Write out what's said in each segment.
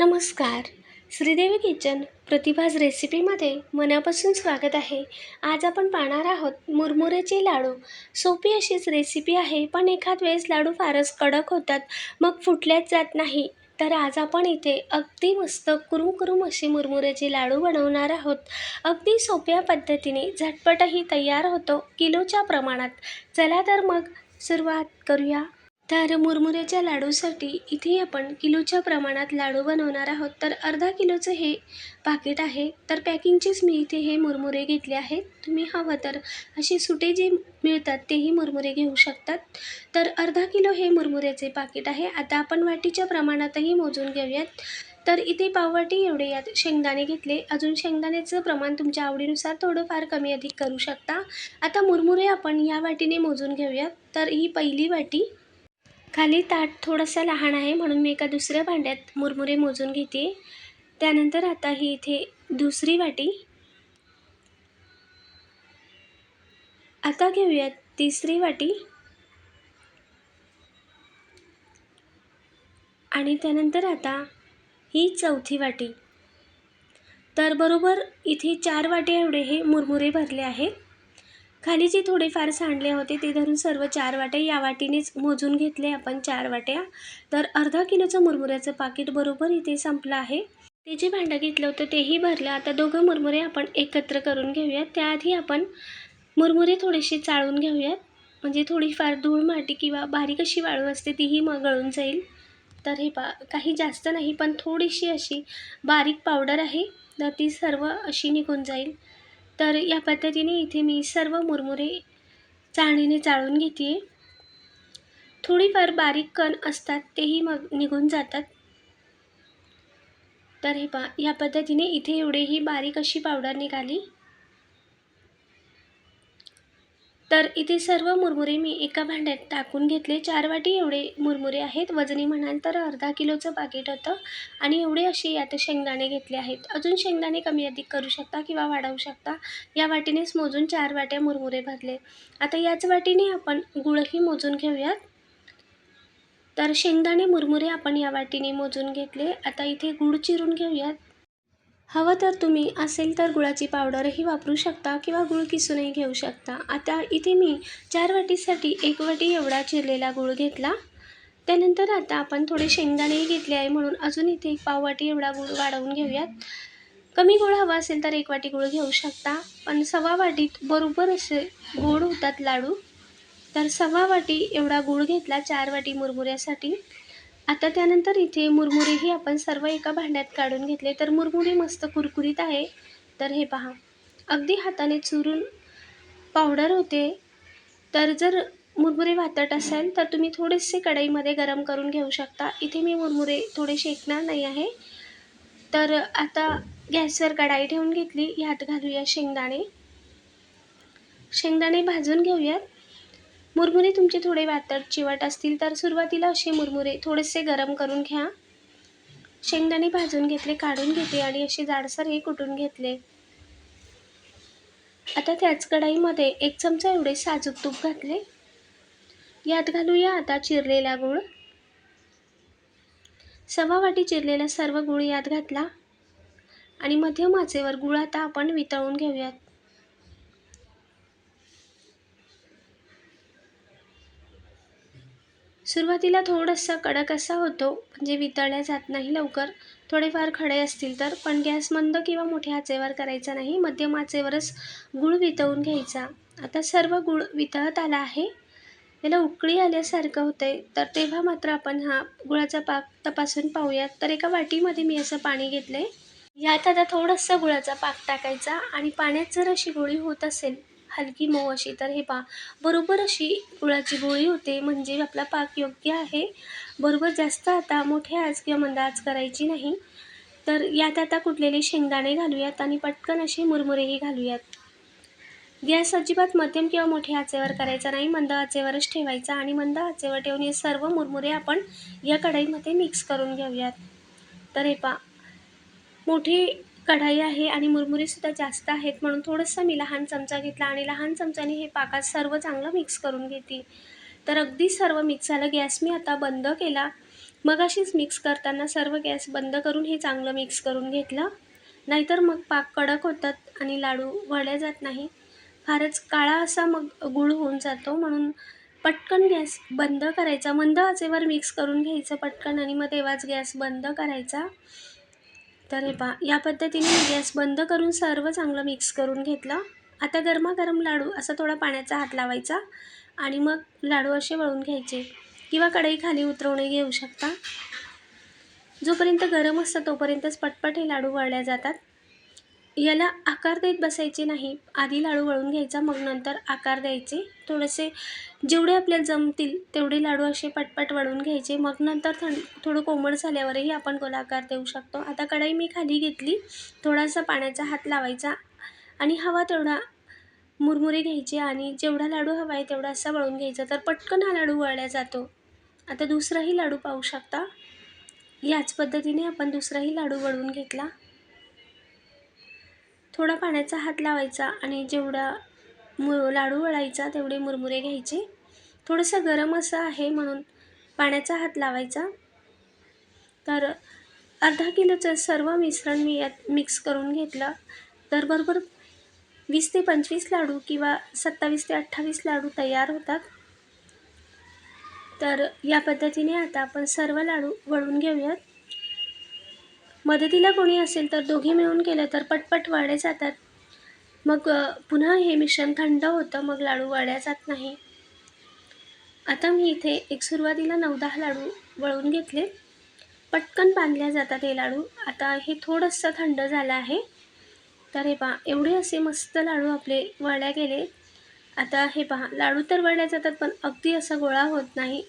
नमस्कार. श्रीदेवी किचन प्रतिभाज रेसिपीमध्ये मनापासून स्वागत आहे. आज आपण पाहणार आहोत मुरमुऱ्याचे लाडू. सोपी अशीच रेसिपी आहे पण एखाद वेळेस लाडू फारच कडक होतात मग फुटल्याच जात नाही. तर आज आपण इथे अगदी मस्त कुरुम कुरुम असे मुरमुऱ्याचे लाडू बनवणार आहोत. अगदी सोप्या पद्धतीने झटपटही तयार होतो किलोच्या प्रमाणात. चला तर मग सुरुवात करूया. तर मुरमुऱ्याच्या लाडूसाठी इथे आपण किलोच्या प्रमाणात लाडू बनवणार आहोत. तर अर्धा किलोचं हे पाकिट आहे. तर पॅकिंगचेच मी इथे हे मुरमुरे घेतले आहेत. तुम्ही हवं तर असे सुटे जे मिळतात तेही मुरमुरे घेऊ शकतात. तर अर्धा किलो हे मुरमुऱ्याचे पाकिट आहे. आता आपण वाटीच्या प्रमाणातही मोजून घेऊयात. तर इथे पाववाटी एवढे यात शेंगदाणे घेतले. अजून शेंगदाण्याचं प्रमाण तुमच्या आवडीनुसार थोडंफार कमी अधिक करू शकता. आता मुरमुरे आपण या वाटीने मोजून घेऊयात. तर ही पहिली वाटी खाली ताट थोडंसं लहान आहे म्हणून मी एका दुसऱ्या भांड्यात मुरमुरे मोजून घेते. त्यानंतर आता ही इथे दुसरी वाटी. आता घेऊयात तिसरी वाटी. आणि त्यानंतर आता ही चौथी वाटी. तर बरोबर इथे चार वाटे एवढे हे मुरमुरे भरले आहेत. खाली जे थोडेफार सांडले होते ते धरून सर्व चार वाट्या या वाटीनेच मोजून घेतले आपण चार वाट्या. तर अर्धा किलोचं मुरमुऱ्याचं पाकिट बरोबर इथे संपलं आहे. ते जे भांडं घेतलं होतं तेही भरलं. आता दोघं मुरमुरे आपण एकत्र करून घेऊयात. त्याआधी आपण मुरमुरे थोडेसे चाळून घेऊयात. म्हणजे थोडीफार धूळ माटी किंवा बारीक अशी वाळू असते तीही मग गळून जाईल. तर हे पा काही जास्त नाही पण थोडीशी अशी बारीक पावडर आहे. तर ती सर्व अशी निघून जाईल. तर या पद्धतीने इथे मी सर्व मुरमुरे चाळणीने चाळून घेते. थोडीफार बारीक कण असतात तेही मग निघून जातात. तर हे पा या पद्धतीने इथे एवढेही बारीक अशी पावडर निघाली. तर इथे सर्व मुरमुरे मी एका भांड्यात टाकून घेतले. चार वाटी एवढे मुरमुरे आहेत. वजनी म्हणाल तर अर्धा किलोचं पाकिट होतं आणि एवढे असे यात शेंगदाणे घेतले आहेत. अजून शेंगदाणे कमी अधिक करू शकता किंवा वाढवू शकता? या वाटीनेच मोजून चार वाट्या मुरमुरे भरले. आता याच वाटीने आपण गुळही मोजून घेऊयात. तर शेंगदाणे मुरमुरे आपण या वाटीने मोजून घेतले. आता इथे गुळ चिरून घेऊयात. हवं तर तुम्ही असेल तर गुळाची पावडरही वापरू शकता किंवा गुळ किसूनही घेऊ शकता. आता इथे मी चार वाटीसाठी एक वाटी एवढा चिरलेला गुळ घेतला. त्यानंतर आता आपण थोडे शेंगदाणेही घेतले आहे म्हणून अजून इथे एक पाववाटी एवढा गुळ वाढवून घेऊयात. कमी गुळ हवा असेल तर एक वाटी गुळ घेऊ शकता. पण सव्वा वाटीत बरोबर असे गोड होतात लाडू. तर सव्वा वाटी एवढा गुळ घेतला चार वाटी मुरमुऱ्यासाठी. आता त्यानंतर इथे मुरमुरेही आपण सर्व एका भांड्यात काढून घेतले. तर मुरमुरे मस्त कुरकुरीत आहे. तर हे पहा. अगदी हाताने चुरून पावडर होते. तर जर मुरमुरे वातट असेल तर तुम्ही थोडेसे कढईमध्ये गरम करून घेऊ शकता. इथे मी मुरमुरे थोडे शेकणार नाही आहे. तर आता गॅसवर कढाई ठेवून घेतली. ह्यात घालूया शेंगदाणे. शेंगदाणे भाजून घेऊयात. मुरमुरे तुमचे थोडे वातट चिवट असतील तर सुरुवातीला असे मुरमुरे थोडेसे गरम करून घ्या. शेंगदाणे भाजून घेतले काढून घेते आणि असे जाडसर हे कुटून घेतले. आता त्याच कढाईमध्ये एक चमचा एवढे साजूक तूप घातले. यात घालूया आता चिरलेला गूळ. सव्वा वाटी चिरलेला सर्व गूळ यात घातला. आणि मध्यम आचेवर गुळ आता आपण वितळून घेऊयात. सुरुवातीला थोडासा कडक असा होतो म्हणजे वितळल्या जात नाही लवकर. थोडेफार खडे असतील तर पण गॅस मंद किंवा मोठ्या आचेवर करायचा नाही मध्यम आचेवरच गूळ वितळून घ्यायचा. आता सर्व गूळ वितळत आला आहे. याला उकळी आल्यासारखं होते तर तेव्हा मात्र आपण हा गुळाचा पाक तपासून पाहूयात. तर एका वाटीमध्ये मी असं पाणी घेतलं आहे यात आता थोडंसं गुळाचा पाक टाकायचा आणि पाण्यात जर अशी गोळी होत असेल हलकी मऊ अशी. तर हे पा बरोबर अशी गुळाची गोळी होते म्हणजे आपला पाक योग्य आहे. बरोबर जास्त आता मोठे आज किंवा मंद आज करायची नाही. तर यात आता कुटलेले शेंगदाणे घालूयात आणि पटकन असे मुरमुरेही घालूयात. गॅस अजिबात मध्यम किंवा मोठ्या आचेवर करायचा नाही मंद आचेवरच ठेवायचा आणि मंद आचेवर ठेवून हे सर्व मुरमुरे आपण या कढईमध्ये मिक्स करून घेऊयात. तर हे पा मोठी कढाई आहे आणि मुरमुरेसुद्धा जास्त आहेत म्हणून थोडंसं मी लहान चमचा घेतला आणि लहान चमच्याने हे पाकात सर्व चांगलं मिक्स करून घेते. तर अगदी सर्व मिक्स झालं. गॅस मी आता बंद केला. मग अशीच मिक्स करताना सर्व गॅस बंद करून हे चांगलं मिक्स करून घेतलं. नाहीतर मग पाक कडक होतात आणि लाडू वळले जात नाही. फारच काळा असा मग गुळ होऊन जातो म्हणून पटकन गॅस बंद करायचा. मंद आचेवर मिक्स करून घ्यायचं पटकन आणि मग तेव्हाच गॅस बंद करायचा. तर हे पहा या पद्धतीने मी गॅस बंद करून सर्व चांगलं मिक्स करून घेतलं. आता गरमागरम लाडू असा थोडा पाण्याचा हात लावायचा आणि मग लाडू असे वळून घ्यायचे. किंवा कढई खाली उतरवणे घेऊ शकता. जोपर्यंत गरम असतं तोपर्यंतच पटपट हे लाडू वळल्या जातात. याला आकार देत बसायचे नाही. आधी लाडू वळून घ्यायचा मग नंतर आकार द्यायचे. थोडेसे जेवढे आपल्याला जमतील तेवढे लाडू असे पटपट वळून घ्यायचे. मग नंतर थंड थोडं कोमट झाल्यावरही आपण गोलाकार देऊ शकतो. आता कढई मी खाली घेतली. थोडासा पाण्याचा हात लावायचा आणि हवा तेवढा मुरमुरे घ्यायचे आणि जेवढा लाडू हवा आहे तेवढा असा वळून घ्यायचा. तर पटकन हा लाडू वळल्या जातो. आता दुसराही लाडू पाहू शकता. याच पद्धतीने आपण दुसराही लाडू वळून घेतला. थोडा पाण्याचा हात लावायचा आणि जेवढा मु लाडू वळायचा तेवढे मुरमुरे घ्यायचे. थोडंसं गरम असं आहे म्हणून पाण्याचा हात लावायचा. तर अर्धा किलोचं सर्व मिश्रण मी यात मिक्स करून घेतलं. तर बरोबर वीस ते पंचवीस लाडू किंवा सत्तावीस ते अठ्ठावीस लाडू तयार होतात. तर या पद्धतीने आता आपण सर्व लाडू वळून घेऊयात. मदतीला कोणी असेल तर दोघी मिळून केलं तर पटपट वळले जातात. मग पुन्हा हे मिश्रण थंड होतं मग लाडू वळल्या जात नाही. आता मी इथे एक सुरुवातीला नऊ दहा लाडू वळून घेतले. पटकन बांधल्या जातात हे लाडू. आता हे थोडंसं थंड झालं आहे. तर हे पहा एवढे असे मस्त लाडू आपले वळल्या गेले. आता हे पहा लाडू तर वळल्या जातात पण अगदी असा गोळा होत नाही.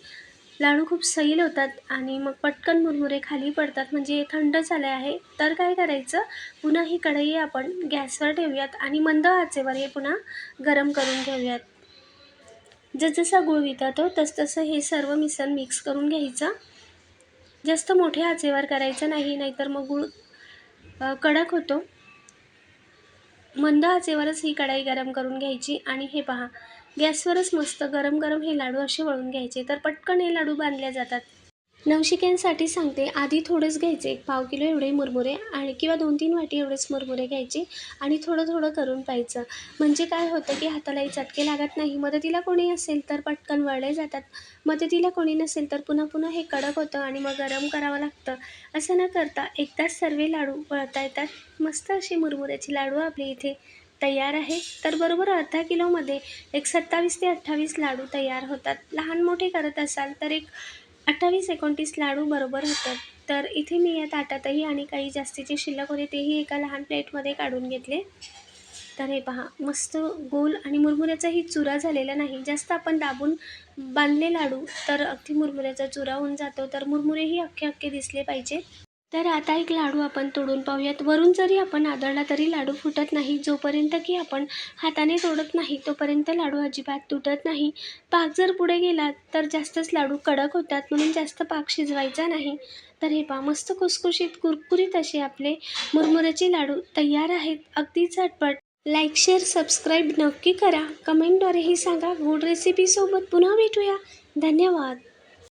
लाडू खूप सैल होतात आणि मग पटकन मुरमुरे खाली पडतात. म्हणजे थंड झाले आहे. तर काय करायचं? पुन्हा ही कढई आपण गॅसवर ठेवूयात आणि मंद आचेवर हे पुन्हा गरम करून घेऊयात. जसजसा गुळ वितळतो तसतसं हे सर्व मिश्रण मिक्स करून घ्यायचं. जास्त मोठ्या आचेवर करायचं नाही नाहीतर मग गुळ कडक होतो. मंद आचेवरच ही कढाई गरम करून घ्यायची आणि हे पहा गॅसवरच मस्त गरम गरम हे लाडू असे वळून घ्यायचे तर पटकन हे लाडू बांधले जातात. नवशिक्यांसाठी सांगते आधी थोडेच घ्यायचे एक पाव किलो एवढे मुरमुरे आणि किंवा दोन तीन वाटी एवढेच मुरमुरे घ्यायचे आणि थोडं थोडं करून पाहायचं. म्हणजे काय होतं की हातालाही चटके लागत नाही मदतीला कोणी असेल तर पटकन वळले जातात. मदतीला कोणी नसेल तर पुन्हा पुन्हा हे कडक होतं आणि मग गरम करावं लागतं. असं न करता एकदाच सर्व लाडू वळता येतात. मस्त अशी मुरमुऱ्याची लाडू आपली इथे तयार आहे. तर बरोबर अर्धा किलोमध्ये एक सत्तावीस ते अठ्ठावीस लाडू तयार होतात. लहान मोठे करत असाल तर एक अठ्ठावीस एकोणतीस लाडू बरोबर होतात. तर इथे मी या ताटातही आणि काही जास्तीचे शिल्लक होते तेही एका लहान प्लेटमध्ये काढून घेतले. तर हे पहा मस्त गोल आणि मुरमुऱ्याचाही चुरा झालेला नाही. जास्त आपण दाबून बांधले लाडू तर अगदी मुरमुऱ्याचा चुरा होऊन जातो. तर मुरमुरेही अख्खे अख्खे दिसले पाहिजे. तर आता एक लाडू आपण तोडून पाहूयात. वरून जरी आपण आदळला तरी लाडू फुटत नाही. जोपर्यंत की आपण हाताने तोडत नाही तोपर्यंत लाडू अजिबात तुटत नाही. पाक जर पुढे गेला तर जास्तच लाडू कडक होतात. म्हणून जास्त पाक शिजवायचा नाही. तर हे पा मस्त खुसखुशीत कुरकुरीत असे आपले मुरमुऱ्याचे लाडू तयार आहेत. अगदी झटपट. लाईक शेअर सबस्क्राईब नक्की करा. कमेंटद्वारेही सांगा. गुड रेसिपीसोबत पुन्हा भेटूया. धन्यवाद.